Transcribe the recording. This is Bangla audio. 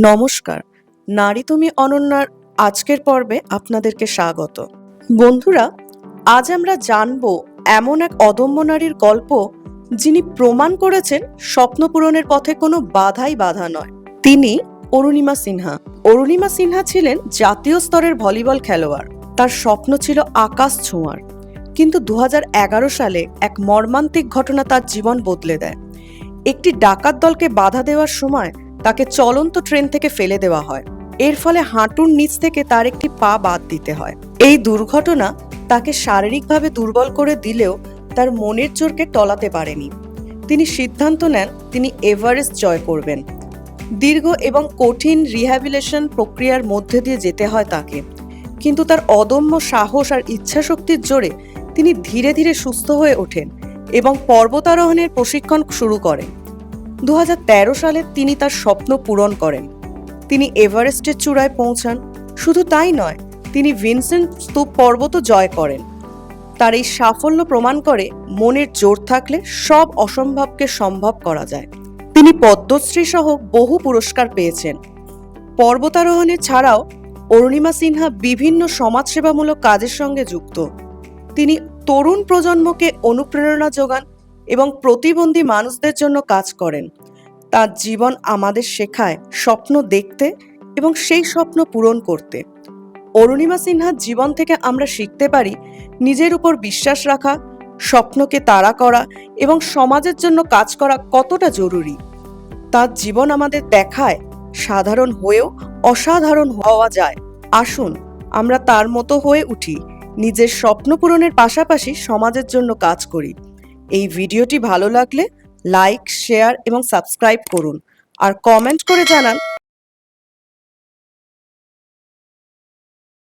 নমস্কার। নারী তুমি অনন্যার আজকের পর্বে আপনাদেরকে স্বাগত। বন্ধুরা, আজ আমরা জানব এমন এক অদম্য নারীর গল্প যিনি প্রমাণ করেছেন স্বপ্ন পূরণের পথে কোনো বাধাই বাধা নয়। তিনি অরুণিমা সিনহা। অরুণিমা সিনহা ছিলেন জাতীয় স্তরের ভলিবল খেলোয়াড়। তার স্বপ্ন ছিল আকাশ ছোঁয়ার। কিন্তু দু হাজার এগারো সালে এক মর্মান্তিক ঘটনা তার জীবন বদলে দেয়। একটি ডাকাত দলকে বাধা দেওয়ার সময় তাকে চলন্ত ট্রেন থেকে ফেলে দেওয়া হয়। এর ফলে হাঁটুর নিচ থেকে তার একটি পা বাদ দিতে হয়। এই দুর্ঘটনা তাকে শারীরিকভাবে দুর্বল করে দিলেও তার মনের জোরকে টলাতে পারেনি। তিনি সিদ্ধান্ত নেন, তিনি এভারেস্ট জয় করবেন। দীর্ঘ এবং কঠিন রিহ্যাবিলেশন প্রক্রিয়ার মধ্যে দিয়ে যেতে হয় তাকে। কিন্তু তার অদম্য সাহস আর ইচ্ছাশক্তির জোরে তিনি ধীরে ধীরে সুস্থ হয়ে ওঠেন এবং পর্বতারোহণের প্রশিক্ষণ শুরু করেন। দু হাজার তেরো সালে তিনি তার স্বপ্ন পূরণ করেন। তিনি এভারেস্টের চূড়ায় পৌঁছান। শুধু তাই নয়, তিনি ভিনসেন্ট স্তূপ পর্বতও জয় করেন। তার এই সাফল্য প্রমাণ করে মনের জোর থাকলে সব অসম্ভবকে সম্ভব করা যায়। তিনি পদ্মশ্রী সহ বহু পুরস্কার পেয়েছেন। পর্বতারোহণে ছাড়াও অরুণিমা সিনহা বিভিন্ন সমাজসেবামূলক কাজের সঙ্গে যুক্ত। তিনি তরুণ প্রজন্মকে অনুপ্রেরণা যোগান এবং প্রতিবন্ধী মানুষদের জন্য কাজ করেন। তার জীবন আমাদের শেখায় স্বপ্ন দেখতে এবং সেই স্বপ্ন পূরণ করতে। অরুণিমা সিনহার জীবন থেকে আমরা শিখতে পারি নিজের উপর বিশ্বাস রাখা, স্বপ্নকে তাড়া করা এবং সমাজের জন্য কাজ করা কতটা জরুরি। তার জীবন আমাদের দেখায় সাধারণ হয়েও অসাধারণ হওয়া যায়। আসুন, আমরা তার মতো হয়ে উঠি। নিজের স্বপ্ন পূরণের পাশাপাশি সমাজের জন্য কাজ করি। এই ভিডিওটি ভালো লাগলে লাইক শেয়ার এবং সাবস্ক্রাইব করুন। আর কমেন্ট করে জানান